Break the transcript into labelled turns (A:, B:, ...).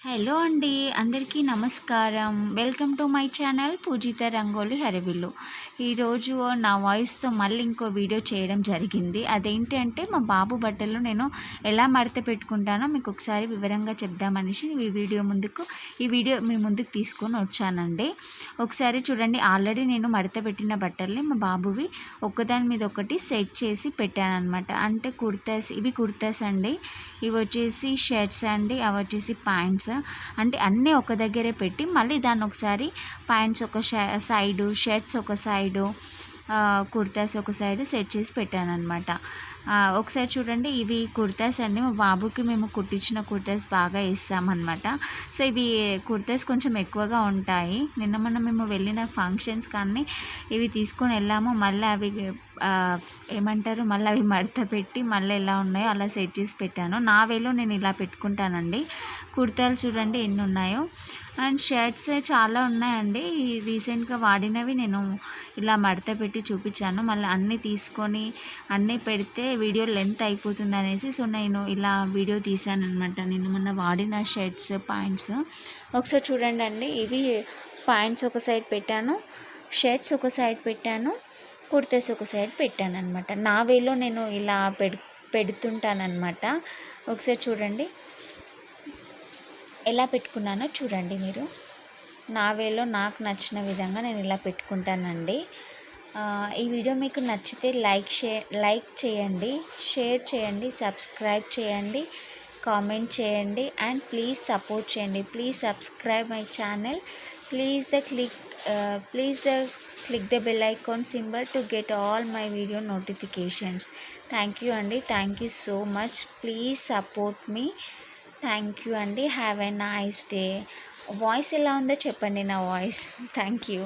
A: Hello అండి అందరికీ నమస్కారం. Welcome to my channel Poojitha Rangoli హరవిల్లు. ఈరోజు నా వాయిస్తో మళ్ళీ ఇంకో వీడియో చేయడం జరిగింది. అదేంటి అంటే మా బాబు బట్టలు నేను ఎలా మడత పెట్టుకుంటానో మీకు ఒకసారి వివరంగా చెప్దామనేసి ఈ వీడియో ముందుకు ఈ వీడియో మీ ముందుకు తీసుకొని వచ్చానండి. ఒకసారి చూడండి ఆల్రెడీ నేను మడత పెట్టిన బట్టల్ని మా బాబువి ఒక్కదాని మీద ఒకటి సెట్ చేసి పెట్టాను అనమాట అంటే కుర్తాస్ ఇవి కుర్తాస్ అండి. ఇవి వచ్చేసి షర్ట్స్ అండి అవి వచ్చేసి ప్యాంట్స్ అంటే అన్నీ ఒక దగ్గరే పెట్టి మళ్ళీ దాన్ని ఒకసారి ప్యాంట్స్ ఒక సైడు షర్ట్స్ ఒక సైడు కుర్తాస్ ఒక సైడ్ సెట్ చేసి పెట్టాను అనమాట ఒకసారి చూడండి ఇవి కుర్తాస్ అండి. మా బాబుకి మేము కుట్టించిన కుర్తాస్ బాగా ఇస్తామన్నమాట. సో ఇవి కుర్తాస్ కొంచెం ఎక్కువగా ఉంటాయి. నిన్న మొన్న మేము వెళ్ళిన ఫంక్షన్స్ కానీ ఇవి తీసుకొని వెళ్ళాము. మళ్ళీ అవి ఏమంటారు మళ్ళీ అవి మడత పెట్టి మళ్ళీ ఎలా ఉన్నాయో అలా సెట్ చేసి పెట్టాను. నా వేలో నేను ఇలా పెట్టుకుంటానండి. కుర్తాలు చూడండి ఎన్ని ఉన్నాయో. అండ్ షర్ట్స్ చాలా ఉన్నాయండి. రీసెంట్గా వాడినవి నేను ఇలా మడత పెట్టి చూపించాను. మళ్ళీ అన్నీ తీసుకొని అన్నీ పెడితే వీడియో లెంత్ అయిపోతుంది అనేసి సో నేను ఇలా వీడియో తీసానమాట అనమాట నేను మొన్న వాడిన షర్ట్స్ ప్యాంట్స్. ఒకసారి చూడండి అండి ఇవి ప్యాంట్స్ ఒక సైడ్ పెట్టాను. షర్ట్స్ ఒక సైడ్ పెట్టాను. కుర్తీస్ ఒక సైడ్ పెట్టాను అనమాట నా వేలో నేను ఇలా పెడు పెడుతుంటానమాట ఒకసారి చూడండి. ఎలా పెట్టుకున్నానో చూడండి మీరు. నా వేలో నాకు నచ్చిన విధంగా నేను ఇలా పెట్టుకుంటానండి. ఈ వీడియో మీకు నచ్చితే లైక్ షే లైక్ చేయండి షేర్ చేయండి సబ్స్క్రైబ్ చేయండి కామెంట్ చేయండి అండ్ ప్లీజ్ సపోర్ట్ చేయండి. Please subscribe my channel. Please the click please the click the bell icon symbol to get all my video notifications thank you అండి thank you so much please support me thank you అండి have a nice day voice ఎలా ఉందో చెప్పండి నా voice thank you